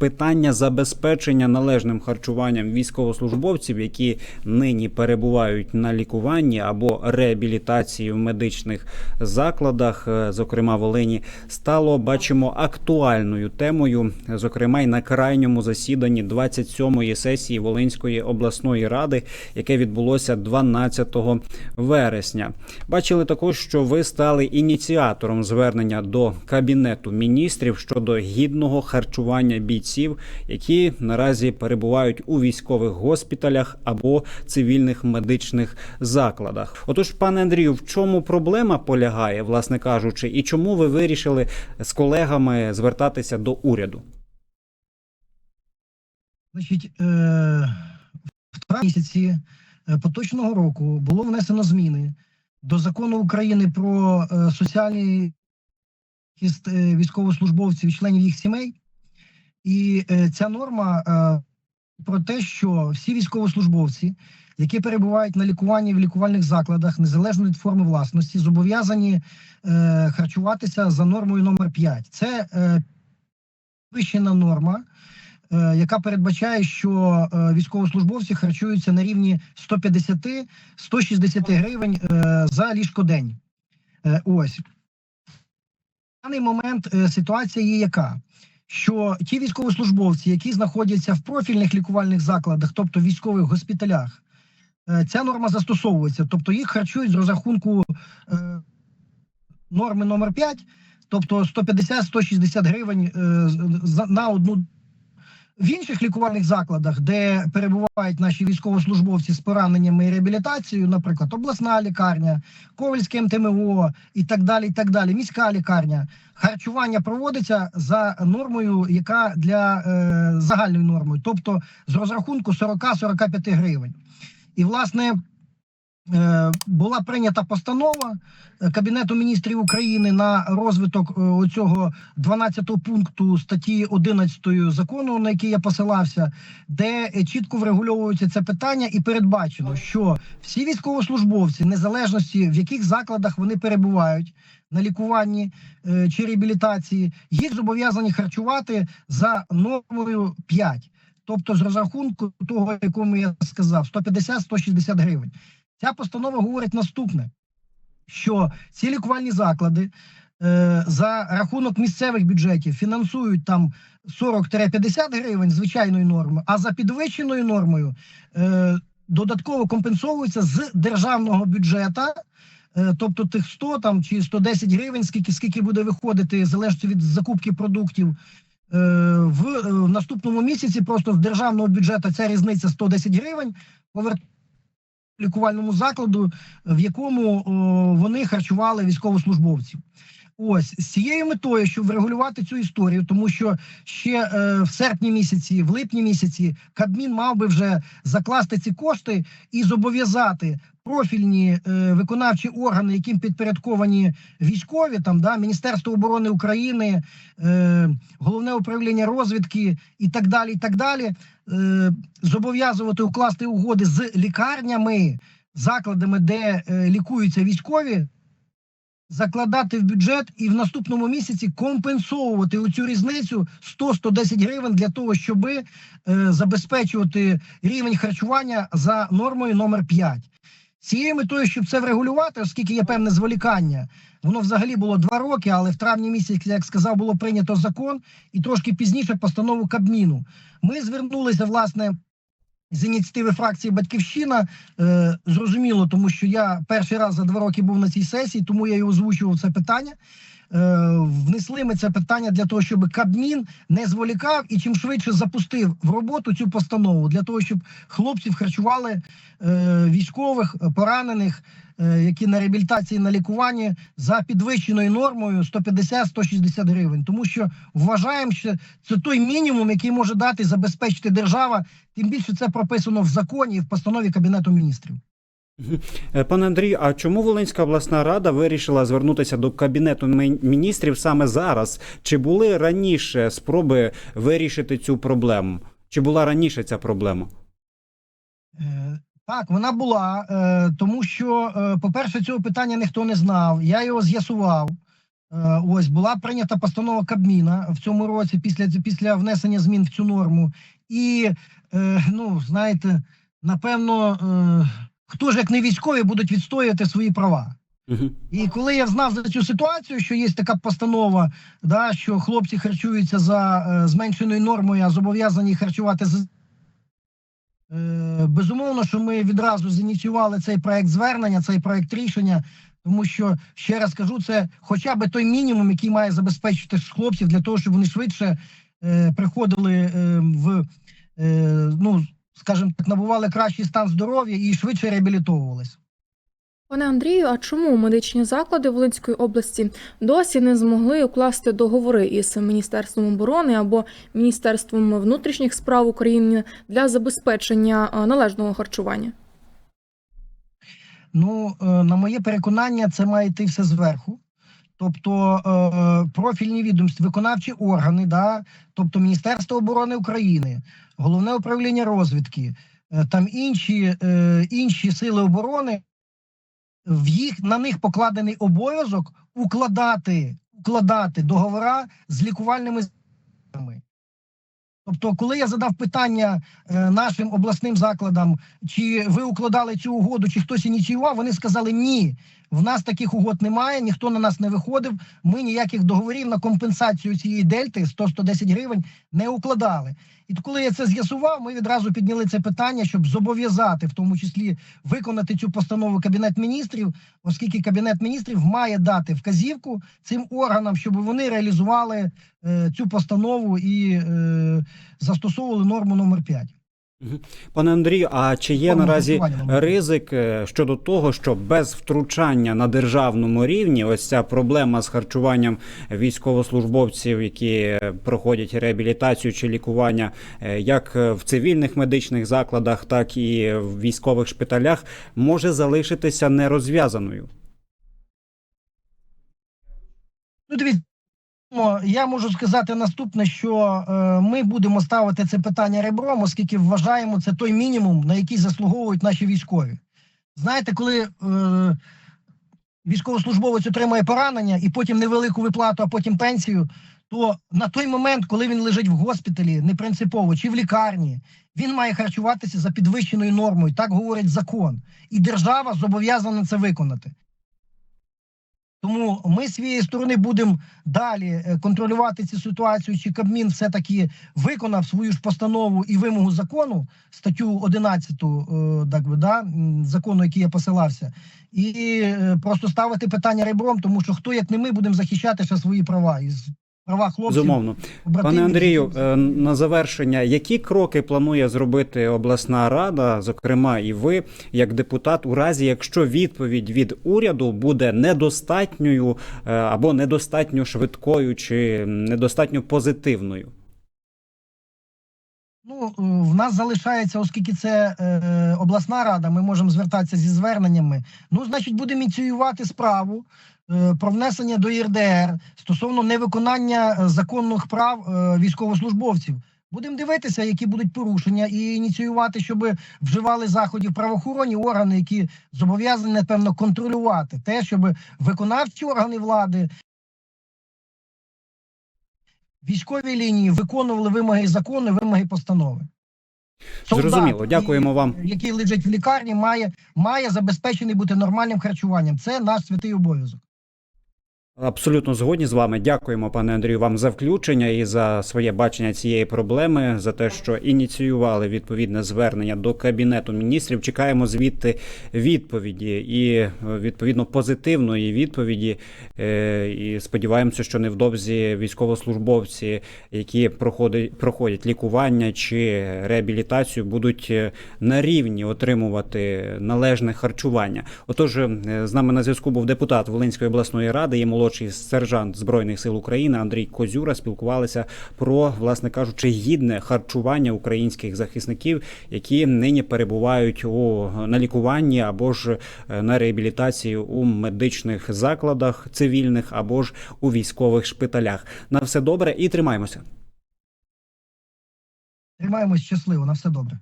питання забезпечення належним харчуванням військовослужбовців, які нині перебувають на лікуванні або реабілітації в медичних закладах, е, зокрема Волині, стало бачимо актуальною темою, зокрема й на крайньому засіданні 27-ї сесії Волинської обласної ради, яке відбулося 12 вересня. Бачили також, що ви стали ініціатором звернення до кабінету міністрів щодо гідного харчування бійців, які наразі перебувають у військових госпіталях або цивільних медичних закладах. Отож, пане Андрію, в чому проблема полягає, власне кажучи, і чому ви вирішили з колегами звертатися до уряду? Значить, е, в місяці е, поточного року було внесено зміни до закону України про е, соціальний військовослужбовців і членів їх сімей. І е, ця норма е, про те, що всі військовослужбовці, які перебувають на лікуванні в лікувальних закладах, незалежно від форми власності, зобов'язані е, харчуватися за нормою номер 5. Це е, підвищена норма е, яка передбачає, що е, військовослужбовці харчуються на рівні 150-160 гривень е, за ліжкодень. Ось в даний момент ситуація є яка? Що ті військовослужбовці, які знаходяться в профільних лікувальних закладах, тобто військових госпіталях, е, ця норма застосовується, тобто їх харчують з розрахунку е, норми номер 5, тобто 150-160 гривень е, на одну в інших лікувальних закладах, де перебувають наші військовослужбовці з пораненнями і реабілітацією, наприклад, обласна лікарня, Ковальське МТМО і так далі, і так далі, міська лікарня, харчування проводиться за нормою, яка для е, загальної нормою, тобто з розрахунку 40-45 гривень. І власне. Е, Була прийнята постанова е, Кабінету міністрів України на розвиток е, оцього 12 пункту статті 11 закону, на який я посилався, де чітко врегульовується це питання, і передбачено, що всі військовослужбовці, незалежності в яких закладах вони перебувають на лікуванні чи реабілітації, їх зобов'язані харчувати за нормою 5. Тобто з розрахунку того, якому я сказав, 150-160 гривень. Ця постанова говорить наступне: що ці лікувальні заклади е, за рахунок місцевих бюджетів фінансують там 40-50 гривень звичайної норми, а за підвищеною нормою е, додатково компенсовуються з державного бюджету. е, Тобто тих 100 там чи 110 гривень, скільки скільки буде виходити, залежно від закупки продуктів е, е, в наступному місяці. Просто з державного бюджету ця різниця 110 гривень повертається лікувальному закладу, в якому вони харчували військовослужбовців. Ось з цією метою, щоб врегулювати цю історію, тому що ще е, в серпні місяці, в липні місяці, Кабмін мав би вже закласти ці кошти і зобов'язати профільні е, виконавчі органи, яким підпорядковані військові, там да Міністерство оборони України, е, головне управління розвідки і так далі. І так далі, е, зобов'язувати укласти угоди з лікарнями, закладами, де е, лікуються військові закладати в бюджет і в наступному місяці компенсовувати оцю різницю 100-110 гривень для того, щоб е, забезпечувати рівень харчування за нормою номер 5. Цією метою, щоб це врегулювати, оскільки є певне зволікання, воно взагалі було два роки, але в травні місяці, як сказав, було прийнято закон і трошки пізніше постанову Кабміну. Ми звернулися власне з ініціативи фракції Батьківщина. Е, зрозуміло, тому що я перший раз за два роки був на цій сесії, тому я і озвучував це питання. Е, внесли ми це питання для того, щоб Кабмін не зволікав і чим швидше запустив в роботу цю постанову для того, щоб хлопців харчували е, військових е, поранених, які на реабілітації на лікуванні за підвищеною нормою 150-160 гривень. Тому що вважаємо, що це той мінімум, який може дати забезпечити держава. Тим більше це прописано в законі і в постанові Кабінету міністрів. Е, Пане Андрію, а чому Волинська обласна рада вирішила звернутися до кабінету міністрів саме зараз? Чи були раніше спроби вирішити цю проблему? Чи була раніше ця проблема? Е, Так, вона була, е, тому що, по-перше, цього питання ніхто не знав. Я його з'ясував. Ось була прийнята постанова Кабміна в цьому році після, після внесення змін в цю норму. І ну знаєте, напевно, хто ж як не військові будуть відстоювати свої права. І коли я знав за цю ситуацію, що є така постанова, да, що хлопці харчуються за е, зменшеною нормою, а зобов'язані харчувати з. Е, безумовно, що ми відразу зініціювали цей проект звернення, цей проект рішення, тому що ще раз кажу, це хоча б той мінімум, який має забезпечити хлопців для того, щоб вони швидше е, приходили е, в е, ну, скажімо так, набували кращий стан здоров'я і швидше реабілітовувалися. Пане Андрію, а чому медичні заклади Волинської області досі не змогли укласти договори із Міністерством оборони або Міністерством внутрішніх справ України для забезпечення е, належного харчування? Ну, е, на моє переконання, це має йти все зверху. Тобто е, профільні відомства, виконавчі органи, да, тобто Міністерство оборони України, головне управління розвідки, е, там інші, е, інші сили оборони, в їх на них покладений обов'язок укладати, укладати договора з лікувальними закладами. Тобто, коли я задав питання нашим обласним закладам, чи ви укладали цю угоду, чи хтось ініціював, вони сказали ні. В нас таких угод немає, ніхто на нас не виходив. Ми ніяких договорів на компенсацію цієї дельти 100-110 гривень не укладали. І коли я це з'ясував, ми відразу підняли це питання, щоб зобов'язати, в тому числі виконати цю постанову Кабінет міністрів, оскільки Кабінет міністрів має дати вказівку цим органам, щоб вони реалізували е, цю постанову і е, застосовували норму номер 5. Пане Андрію, а чи є наразі ризик е, щодо того, що без втручання на державному рівні ось ця проблема з харчуванням військовослужбовців, які е, проходять реабілітацію чи лікування, е, як в цивільних медичних закладах, так і в військових шпиталях, може залишитися нерозв'язаною? Ну, дивіться, я можу сказати наступне, що е, ми будемо ставити це питання ребром, оскільки вважаємо це той мінімум, на який заслуговують наші військові. Знаєте, коли е, військовослужбовець отримує поранення і потім невелику виплату, а потім пенсію, то на той момент, коли він лежить в госпіталі, не принципово чи в лікарні, він має харчуватися за підвищеною нормою. Так говорить закон, і держава зобов'язана це виконати. Тому ми з своєї сторони будемо далі е, контролювати цю ситуацію, чи Кабмін все-таки виконав свою ж постанову і вимогу закону, статтю 11 е, так би, да, закону, який я посилався, і е, просто ставити питання ребром, тому що хто як не ми будемо захищати ще свої права і права хлопців. Побратимів, Пане Андрію, е, на завершення, які кроки планує зробити обласна рада, зокрема і ви, як депутат, у разі, якщо відповідь від уряду буде недостатньою е, або недостатньо швидкою чи недостатньо позитивною? Ну, е, в нас залишається, оскільки це е, обласна рада, ми можемо звертатися зі зверненнями. Ну, значить, будемо ініціювати справу про внесення до ЄРДР стосовно невиконання е, законних прав е, військовослужбовців. Будемо дивитися, які будуть порушення, і ініціювати, щоб вживали заходів правоохоронні органи, які зобов'язані, напевно, контролювати те, щоб виконавчі органи влади. Військові лінії виконували вимоги закону, вимоги постанови. Зрозуміло. Дякуємо вам. Який лежить в лікарні, має, має забезпечений бути нормальним харчуванням. Це наш святий обов'язок. Абсолютно згодні з вами. Дякуємо, пане Андрію, вам за включення і за своє бачення цієї проблеми, за те, що ініціювали відповідне звернення до кабінету міністрів. Чекаємо звідти відповіді і е, відповідно позитивної відповіді. Е, І сподіваємося, що невдовзі військовослужбовці, які проходять проходять лікування чи реабілітацію, будуть е, на рівні отримувати належне харчування. Отож, з нами на зв'язку був депутат Волинської обласної ради і молодший сержант збройних сил України Андрій Козюра. Спілкувалися про, власне кажучи, гідне харчування українських захисників, які нині перебувають у на лікуванні або ж е, на реабілітації у медичних закладах цивільних або ж у військових шпиталях. На все добре і тримаємося. Тримаємось щасливо, на все добре.